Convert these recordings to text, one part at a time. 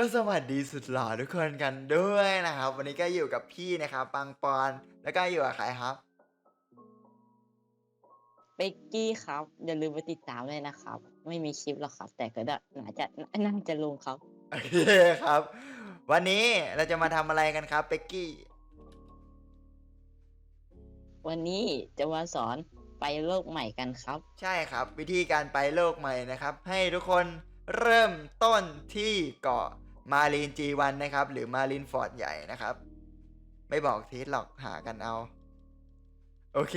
ก็สวัสดีสุดหล่อทุกคนกันด้วยนะครับ วันนี้ก็อยู่กับพี่นะครับ ปังปอนแล้วก็อยู่กับใครครับ เบกกี้ครับ อย่าลืมไปติดตามด้วยนะครับ ไม่มีคลิปหรอกครับ แต่ก็น่าจะน่าจะลงครับ โอเคครับ วันนี้เราจะมาทำอะไรกันครับเป็กกี้วันนี้จะมาสอนไปโลกใหม่กันครับ ใช่ครับ วิธีการไปโลกใหม่นะครับ ให้ทุกคนเริ่มต้นที่เกาะ มารีน G1 นะครับ หรือมารีนฟอร์ดใหญ่นะครับ ไม่บอกทีสหรอกหากันเอา โอเค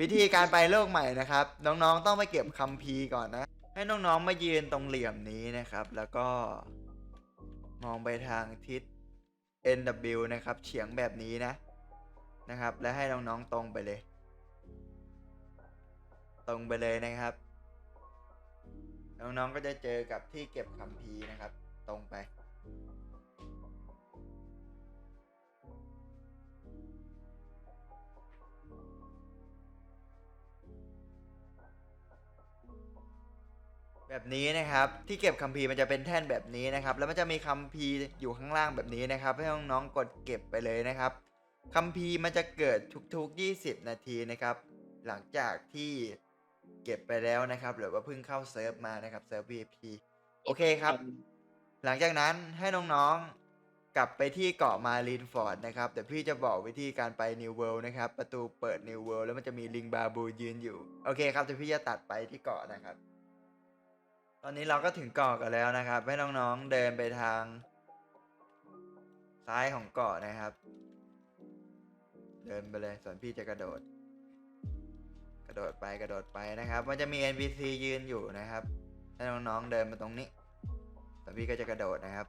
วิธีการไปโลกใหม่นะครับ น้องๆต้องไปเก็บคัมภีร์ก่อนนะ ให้น้องๆมายืนตรงเหลี่ยมนี้นะครับ แล้วก็มองไปทางทิศ NW นะครับ เฉียงแบบนี้นะนะครับ และให้น้องๆตรงไปเลย ตรงไปเลยนะครับ น้องๆก็จะเจอกับที่เก็บคัมภีร์นะครับ ตรงไป แบบนี้นะครับที่เก็บคัมภีร์มันจะเป็นแท่นแบบนี้นะครับ แล้วมันจะมีคัมภีร์อยู่ข้างล่างแบบนี้นะครับ ให้น้องๆกดเก็บไปเลยนะครับคัมภีร์มันจะเกิดทุกๆ 20 นาทีนะครับ หลังจากที่เก็บไปแล้วนะครับ หรือว่าเพิ่งเข้าเซิร์ฟมานะครับเซิร์ฟ VIP โอเคครับ หลังจากนั้นให้น้องๆกลับไปที่เกาะมารีนฟอร์ดนะครับเดี๋ยวพี่จะบอกวิธีการไปนิวเวิลด์นะครับ ประตูเปิดนิวเวิลด์แล้วมันจะมีลิงบาบูยืนอยู่ โอเคครับเดี๋ยวพี่จะตัดไปที่เกาะนะครับ ตอนนี้เราก็ถึงเกาะกันแล้วนะครับ ให้น้องๆเดินไปทาง ซ้ายของเกาะนะครับ เดินไปเลยส่วนพี่จะกระโดด กระโดดไปกระโดดไปนะครับ มันจะมี NPC ยืนอยู่นะครับ ให้น้องๆเดินมาตรงนี้ แต่พี่ก็จะกระโดดนะครับ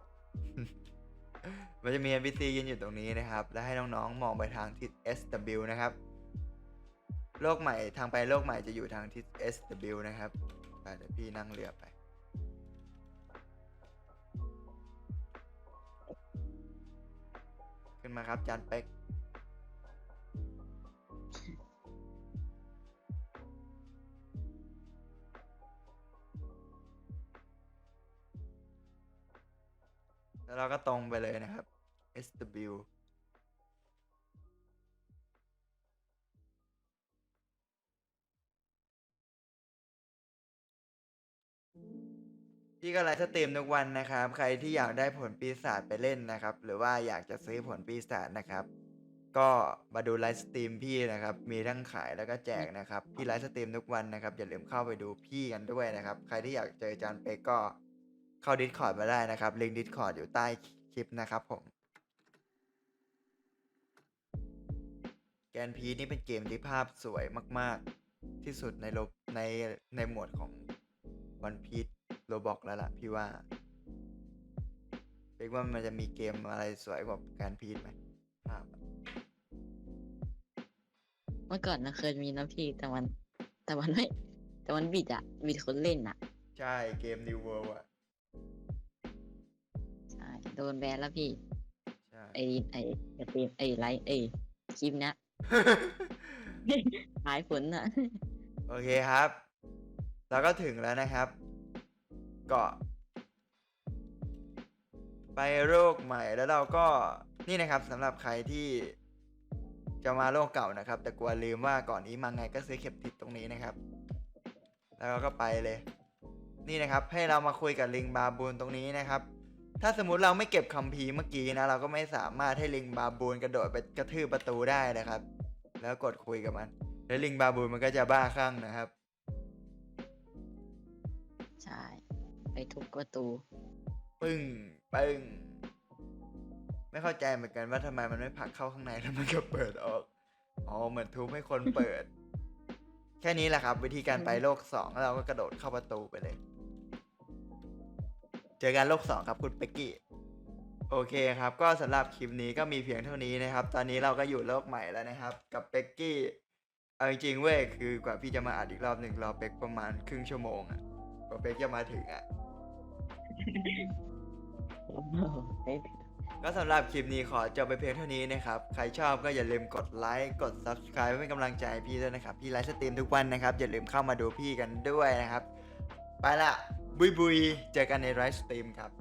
มันจะมี NPC ยืนอยู่ตรงนี้นะครับ และให้น้องๆ มองไปทางทิศ SW นะครับ โลกใหม่ทางไปโลกใหม่จะอยู่ทางทิศ SW นะครับเดี๋ยวพี่นั่งเรือไปขึ้นมาครับจานเป็ก แล้วเราก็ตรงไปเลยนะครับ SW พี่ก็ไลฟ์สตรีมทุกวันนะครับ ใครที่อยากได้ผลปีศาจไปเล่นนะครับ หรือว่าอยากจะซื้อผลปีศาจนะครับ ก็มาดูไลฟ์สตรีมพี่นะครับ มีทั้งขายแล้วก็แจกนะครับ พี่ไลฟ์สตรีมทุกวันนะครับ อย่าลืมเข้าไปดูพี่กันด้วยนะครับ ใครที่อยากเจอจานเปกก็ เข้า Discord มาได้นะครับลิงก์ Discord อยู่ใต้คลิปนะครับผม แกนพีนี่เป็นเกมที่ภาพสวยมาก ๆ ที่สุดในโลในในหมวดของวันพี e โรบอกแล้วล่ะพี่ว่าเรียกว่ามันจะมีเกมอะไรสวยกว่าแกนพีไหมภาพอะเมื่อก่อนนะเคยมีนะพี่แต่มัน แต่มันไม่ แต่มันบิดอะบิดคนเล่นอะใช่เกม New World อะ ใช่โดนแบนแล้วพี่ ใช่ ไอไอสตรีมไอไลฟ์ไอคลิปเนี้ยหายผลอะโอเคครับเราก็ถึงแล้วนะครับ เกาะ ไปโลกใหม่แล้วเราก็นี่นะครับสำหรับใครที่จะมาโลกเก่านะครับ แต่กลัวลืมว่าก่อนนี้มาไงก็ซื้อเข็มทิศตรงนี้นะครับ แล้วเราก็ไปเลย นี่นะครับให้เรามาคุยกับลิงบาบูนตรงนี้นะครับ ถ้าสมมุติเราไม่เก็บคัมภีร์เมื่อกี้นะ เราก็ไม่สามารถให้ลิงบาบูนกระโดดไปกระทืบประตูได้นะครับ แล้วกดคุยกับมัน แล้วลิงบาบูนมันก็จะบ้าคลั่งนะครับ ใช่ ไปทุกประตู ปึ้งปึ้งไม่เข้าใจเหมือนกันว่าทำไมมันไม่ผลักเข้าข้างในแล้วมันก็เปิดออกอ๋อเหมือนทุบให้คนเปิด แค่นี้แหละครับ วิธีการไปโลกสองแล้วเราก็กระโดดเข้าประตูไปเลย เจอกันโลกสองครับคุณเป็กกี้โอเคครับ ก็สำหรับคลิปนี้ก็มีเพียงเท่านี้นะครับ ตอนนี้เราก็อยู่โลกใหม่แล้วนะครับ กับเป็กกี้เอาจริงๆเว้ยคือกว่าพี่จะมาอัดอีกรอบหนึ่งรอเป็กประมาณครึ่งชั่วโมงอะกว่าเป็กจะมาถึงอะก็สำหรับคลิปนี้ขอจบไปเพียงเท่านี้นะครับ ใครชอบก็อย่าลืมกดไลค์กด Subscribe เพื่อเป็นกำลังใจให้พี่ด้วยนะครับ พี่ไลฟ์สตรีมทุกวันนะครับ อย่าลืมเข้ามาดูพี่กันด้วยนะครับ ไปละ บุยบุยเจอกันในไลฟ์สตรีมครับ